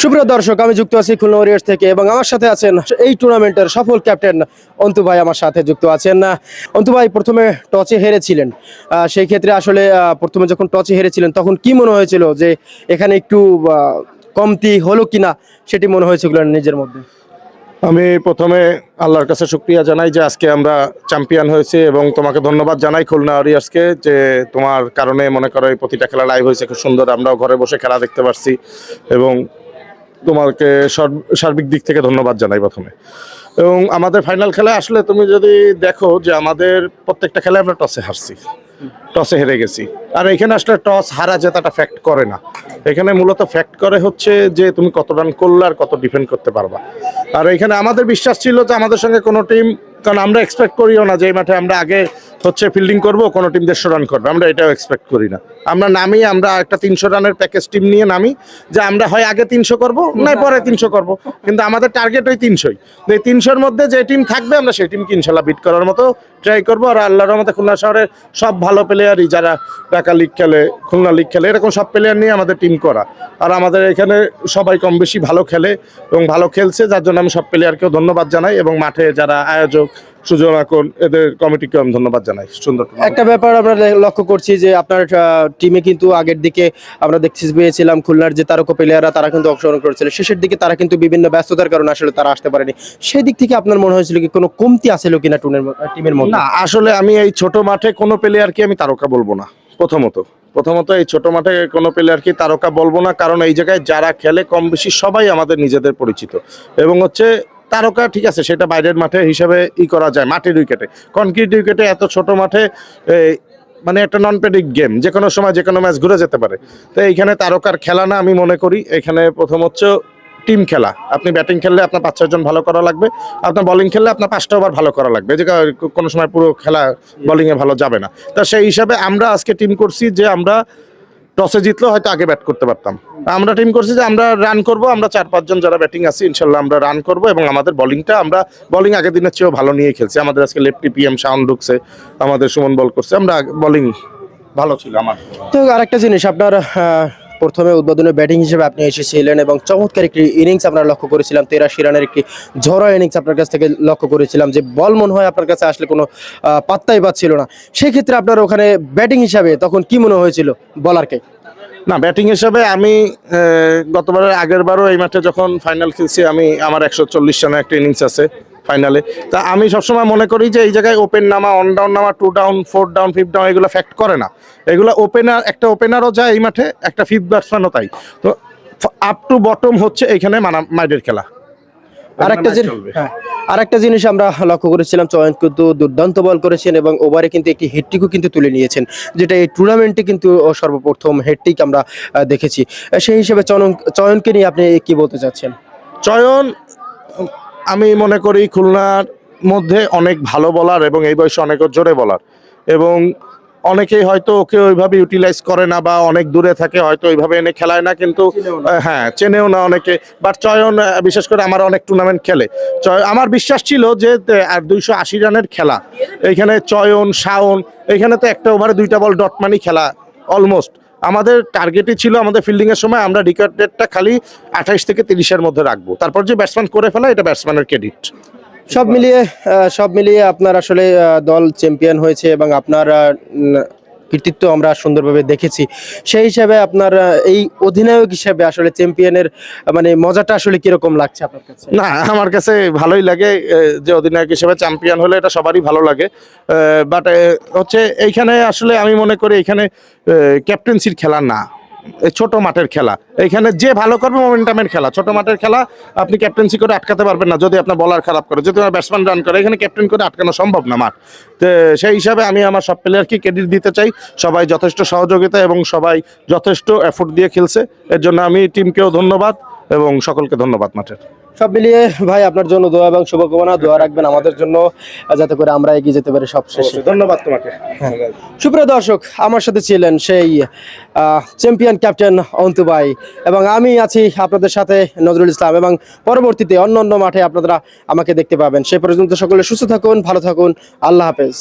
সুপ্রিয় দর্শক, আমি যুক্ত আছি খুলনা ওয়ারিয়ার্স থেকে এবং আমার সাথে আছেন এই টুর্নামেন্টের সফল ক্যাপ্টেন অন্তু ভাই আমার সাথে যুক্ত আছেন। অন্তু ভাই, প্রথমে টচে হেরেছিলেন। সেই ক্ষেত্রে আসলে প্রথমে যখন টচে হেরেছিলেন, তখন কি মনে হয়েছিল যে এখানে একটু কমতি হলো কিনা, সেটি মনে হয়েছিল নিজের মধ্যে? আমি প্রথমে আল্লাহর কাছে শুক্রিয়া জানাই যে আজকে আমরা চ্যাম্পিয়ন হয়েছি এবং তোমাকে ধন্যবাদ জানাই খুলনা ওয়ারিয়ার্সকে যে তোমার কারণে মনে করো এই প্রতিটা খেলা লাইভ হয়েছে, খুব সুন্দর। আমরাও ঘরে বসে খেলা দেখতে পারছি এবং তোমাকে সার্বিক দিক থেকে ধন্যবাদ জানাই প্রথমে। এবং আমাদের ফাইনাল খেলায় আসলে তুমি যদি দেখো যে আমাদের প্রত্যেকটা খেলায় আমরা টসে হারছি, টসে হেরে গেছি। আর এখানে আসলে টস হারা জেতাটা ফ্যাক্ট করে না। এখানে মূলত ফ্যাক্ট করে হচ্ছে যে তুমি কত রান করলে আর কত ডিফেন্ড করতে পারবা। আর এখানে আমাদের বিশ্বাস ছিল যে আমাদের সঙ্গে কোনো টিম কারণ আমরা এক্সপেক্ট করিও না যে এই মাঠে আমরা আগে হচ্ছে ফিল্ডিং করব, কোনো টিম দেড়শো রান করবে। আমরা এটাও এক্সপেক্ট করি না। আমরা নামি, আমরা একটা তিনশো রানের প্যাকেজ টিম নিয়ে নামি, যে আমরা হয় আগে তিনশো করব না পরে তিনশো করব। কিন্তু আমাদের টার্গেট ওই তিনশোই। এই তিনশোর মধ্যে যে টিম থাকবে, আমরা সেই টিমকে ইনশাল্লাহ বিট করার মতো ট্রাই করব। আর আল্লাহর রহমতে খুলনা শহরের সব ভালো প্লেয়ারই যারা ঢাকা লিগ খেলে, খুলনা লিগ খেলে, এরকম সব প্লেয়ার নিয়ে আমাদের টিম করা। আর আমাদের এখানে সবাই কম বেশি ভালো খেলে এবং ভালো খেলছে, যার জন্য আমি সব প্লেয়ারকেও ধন্যবাদ জানাই এবং মাঠে যারা আয়োজক সুজন আকন এদের কমিটিকেও আমি ধন্যবাদ জানাই। সুন্দর একটা ব্যাপার আমরা লক্ষ্য করছি যে আপনার টিমে কিন্তু আগের দিকে আমরা দেখতে পেয়েছিলাম খুলনার যে তারকা প্লেয়াররা তারা কিন্তু অংশগ্রহণ করেছিল। শেষের দিকে তারা কিন্তু বিভিন্ন ব্যস্ততার কারণে আসলে তারা আসতে পারেনি। সেই দিক থেকে আপনার মনে হয়েছিল কি কোনো কমতি আসলে কিনা টুনের টিমের মধ্যে? না আসলে আমি এই ছোট মাঠে কোনো প্লেয়ারকে আমি তারকা বলব না প্রথমত। প্রথমত এই ছোট মাঠে কোনো প্লেয়ারকে তারকা বলব না কারণ এই জায়গায় যারা খেলে কম বেশি সবাই আমাদের নিজেদের পরিচিত। এবং হচ্ছে তারকা ঠিক আছে, সেটা বাইরের মাঠে হিসাবে ই করা যায় মাটির উইকেটে কনক্রিট উইকেটে এত ছোট মাঠে মানে একটা নন প্রেডিক্ট গেম যে কোনো সময় যে কোনো ম্যাচ ঘুরে যেতে পারে। তো এইখানে তারকার খেলা না, আমি মনে করি এখানে প্রথম হচ্ছে টিম খেলা। আপনি ব্যাটিং খেললে আপনার পাঁচ ছয়জন ভালো করা লাগবে, আপনার বোলিং খেললে আপনার পাঁচটা ওভার ভালো করা লাগবে। যে কোনো সময় পুরো খেলা বলিংয়ে ভালো যাবে না। তা সেই হিসাবে আমরা আজকে টিম করছি যে আমরা টসে জিতলেও হয়তো আগে ব্যাট করতে পারতাম। আমরা টিম করছি যে আমরা রান করব, আমরা চার পাঁচজন যারা ব্যাটিং আছি, ইনশাল্লাহ আমরা রান করব এবং আমাদের বলিংটা আমরা বলিং আগের দিনের চেয়েও ভালো নিয়ে খেলছি। আমাদের আজকে লেফটি পিএম সাউন্ড ঢুকছে, আমাদের সুমন বল করছে। আমরা বলিং ভালো ছিল আমার। তো আরেকটা জিনিস, আপনার প্রথমে উদ্বোধনে ব্যাটিং হিসেবে আপনি এসেছিলেন এবং চমৎকার একটি ইনিংস আমরা লক্ষ্য করেছিলাম, তেরাশি রানের একটি ঝড়ো ইনিংস আপনার কাছ থেকে লক্ষ্য করেছিলাম, যে বল মনে হয় আপনার কাছে আসলে কোনো পাত্তাই পাচ্ছিল না। সেই ক্ষেত্রে আপনার ওখানে ব্যাটিং হিসাবে তখন কি মনে হয়েছিল বলারকে? না, ব্যাটিং হিসাবে আমি গতবারের আগের বারও এই মাঠে যখন ফাইনাল খেলছি, আমি আমার একশো চল্লিশ রানের একটা ইনিংস আছে। ফাইনালে তা আমি সবসময় মনে করি যে এই জায়গায় ওপেন নামা অন ডাউন নামা two down four down five down এগুলো ফ্যাক্ট করে না। এগুলো ওপেনার একটা ওপেনারও যায় এই মাঠে একটা ফিফ ব্যাটসম্যানও তাই। তো আপ টু বটম হচ্ছে এখানে মানা মাইডের খেলা। আরেকটা জিনিস। হ্যাঁ আরেকটা জিনিস আমরা লক্ষ্য করেছিলাম চয়ন কিন্তু দুর্দান্ত বল করেছেন এবং ওভারে কিন্তু একটি হেডটিকও কিন্তু তুলে নিয়েছেন যেটা এই টুর্নামেন্টে কিন্তু সর্বপ্রথম হেডটিক আমরা দেখেছি। সেই হিসেবে চয়ন চয়নকে নিয়ে আপনি কি বলতে চাচ্ছেন? চয়ন আমি মনে করি খুলনার মধ্যে অনেক ভালো বলার এবং এই বয়সে অনেক জোরে বলার। এবং অনেকেই হয়তো ওকে ওইভাবে ইউটিলাইজ করে না বা অনেক দূরে থাকে হয়তো ওইভাবে এনে খেলায় না কিন্তু হ্যাঁ চেনেও না অনেকে। বাট চয়ন বিশেষ করে আমার অনেক টুর্নামেন্ট খেলে। চয় আমার বিশ্বাস ছিল যে আর দুইশো আশি রানের খেলা। এইখানে চয়ন শাওন এখানে তো একটা ওভারে দুইটা বল ডট মানি খেলা অলমোস্ট আমাদের টার্গেটই ছিল আমাদের ফিল্ডিংয়ের সময় আমরা রেটটা খালি আঠাইশ থেকে তিরিশের মধ্যে রাখব। তারপর যে ব্যাটসম্যান করে ফেলা, এটা ব্যাটসম্যানের ক্রেডিট সব মিলিয়ে সব মিলিয়ে আপনার আসলে দল চ্যাম্পিয়ন হয়েছে এবং আপনার কৃতিত্ব আমরা সুন্দরভাবে দেখেছি। সেই হিসাবে আপনার এই অধিনায়ক হিসাবে আসলে চ্যাম্পিয়নের মানে মজাটা আসলে কীরকম লাগছে আপনার কাছে? না, আমার কাছে ভালোই লাগে যে অধিনায়ক হিসেবে চ্যাম্পিয়ন হলে এটা সবারই ভালো লাগে। বাট হচ্ছে এইখানে আসলে আমি মনে করি এখানে ক্যাপ্টেন্সির খেলা না। ছোট মাঠের খেলা। এখানে যে ভালো করবে মোমেন্টামের খেলা। ছোট মাঠের খেলা আপনি ক্যাপ্টেন্সি করে আটকাতে পারবেন না। যদি আপনার বলার খারাপ করে, যদি আমার ব্যাটসম্যান রান করে, এখানে ক্যাপ্টেন করে আটকানো সম্ভব না মাঠ। তো সেই হিসাবে আমি আমার সব প্লেয়ারকে ক্রেডিট দিতে চাই। সবাই যথেষ্ট সহযোগিতা এবং সবাই যথেষ্ট এফোর্ট দিয়ে খেলছে। এর জন্য আমি টিমকেও ধন্যবাদ এবং সকলকে ধন্যবাদ মাঠের। সব মিলিয়ে ভাই আপনার জন্য দোয়া এবং শুভকামনা দোয়া রাখবেন আমাদের জন্য যাতে করে আমরা এগিয়ে যেতে পারি সব শেষে ধন্যবাদ তোমাকে। সুপ্রিয় দর্শক আমার সাথে ছিলেন সেই চ্যাম্পিয়ন ক্যাপ্টেন অন্তু ভাই এবং আমি আছি আপনাদের সাথে নজরুল ইসলাম এবং পরবর্তীতে অন্য অন্য মাঠে আপনারা আমাকে দেখতে পাবেন। সেই পর্যন্ত সকলে সুস্থ থাকুন ভালো থাকুন আল্লাহ হাফেজ।